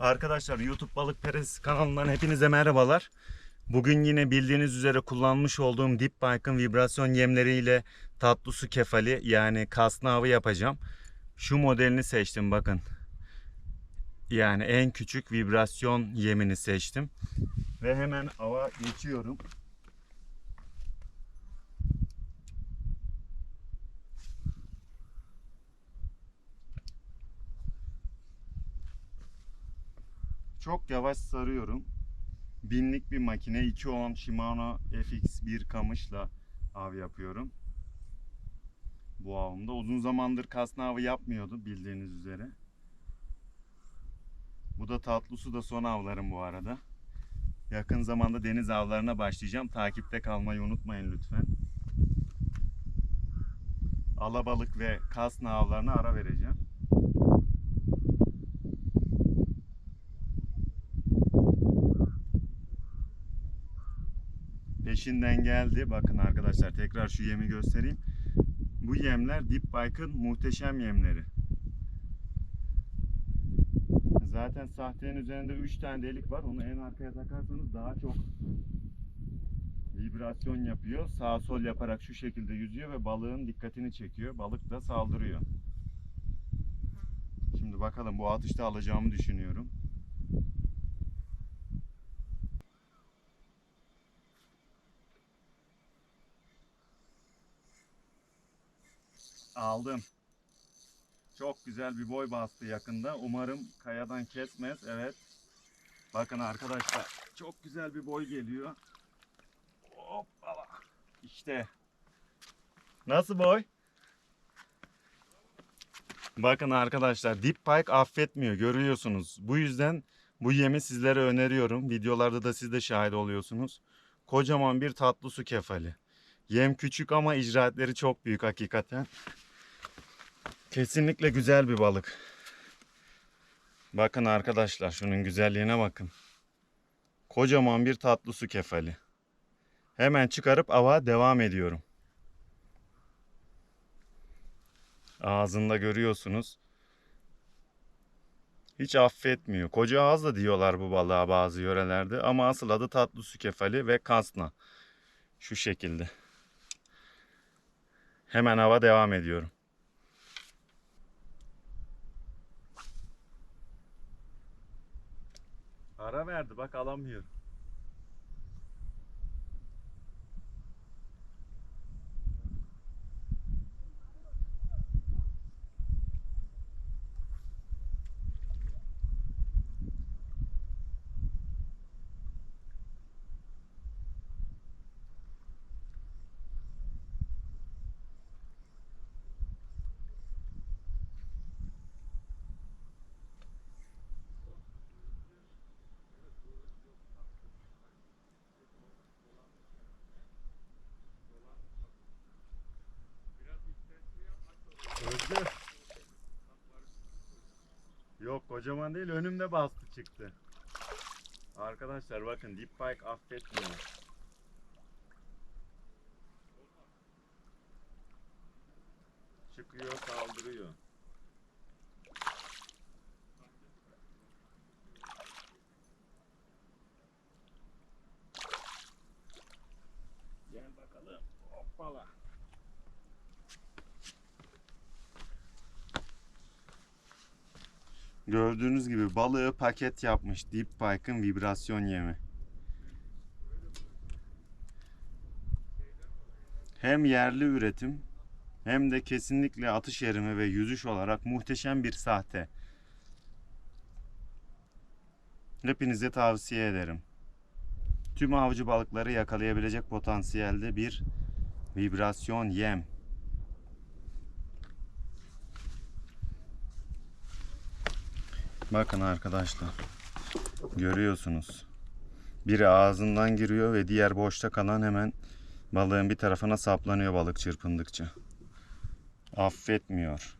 Arkadaşlar YouTube Balık Perez kanalından hepinize merhabalar. Bugün yine bildiğiniz üzere kullanmış olduğum Deep Bike'ın vibrasyon yemleriyle tatlı su kefali yani kasna yapacağım. Şu modelini seçtim bakın. Yani en küçük vibrasyon yemini seçtim. Ve hemen ava geçiyorum. Çok yavaş sarıyorum. Binlik bir makine 210 Shimano FX1 kamışla av yapıyorum. Bu avımda uzun zamandır kasna avı yapmıyordu bildiğiniz üzere. Bu da tatlı su da son avlarım bu arada. Yakın zamanda deniz avlarına başlayacağım. Takipte kalmayı unutmayın lütfen. Alabalık ve kasna avlarına ara vereceğim. Peşinden geldi. Bakın arkadaşlar tekrar şu yemi göstereyim. Bu yemler Deep Bike'ın muhteşem yemleri. Zaten sahtenin üzerinde 3 tane delik var. Onu en arkaya takarsanız daha çok vibrasyon yapıyor. Sağ sol yaparak şu şekilde yüzüyor ve balığın dikkatini çekiyor. Balık da saldırıyor. Şimdi bakalım bu atışta alacağımı düşünüyorum. Aldım. Çok güzel bir boy bastı yakında. Umarım kayadan kesmez. Evet. Bakın arkadaşlar çok güzel bir boy geliyor. Hoppala. İşte. Nasıl boy? Bakın arkadaşlar Deep Pike affetmiyor görüyorsunuz. Bu yüzden bu yemi sizlere öneriyorum. Videolarda da siz de şahit oluyorsunuz. Kocaman bir tatlı su kefali. Yem küçük ama icraatleri çok büyük hakikaten. Kesinlikle güzel bir balık. Bakın arkadaşlar şunun güzelliğine bakın. Kocaman bir tatlı su kefali. Hemen çıkarıp ava devam ediyorum. Ağzında görüyorsunuz. Hiç affetmiyor. Koca ağız da diyorlar bu balığa bazı yörelerde ama asıl adı tatlı su kefali ve kasna. Şu şekilde. Hemen hava devam ediyorum. Ara verdi bak alamıyor. Öldü. Yok kocaman değil önümde bastı çıktı. Arkadaşlar bakın Deep Bike affetmiyor. Çıkıyor saldırıyor. Gel bakalım. Hoppala. Gördüğünüz gibi balığı paket yapmış Deep Pike'ın vibrasyon yemi. Hem yerli üretim hem de kesinlikle atış yerimi ve yüzüş olarak muhteşem bir sahte. Hepinize tavsiye ederim. Tüm avcı balıkları yakalayabilecek potansiyelde bir vibrasyon yem. Bakın arkadaşlar. Görüyorsunuz. Biri ağzından giriyor ve diğer boşta kalan hemen balığın bir tarafına saplanıyor balık çırpındıkça. Affetmiyor.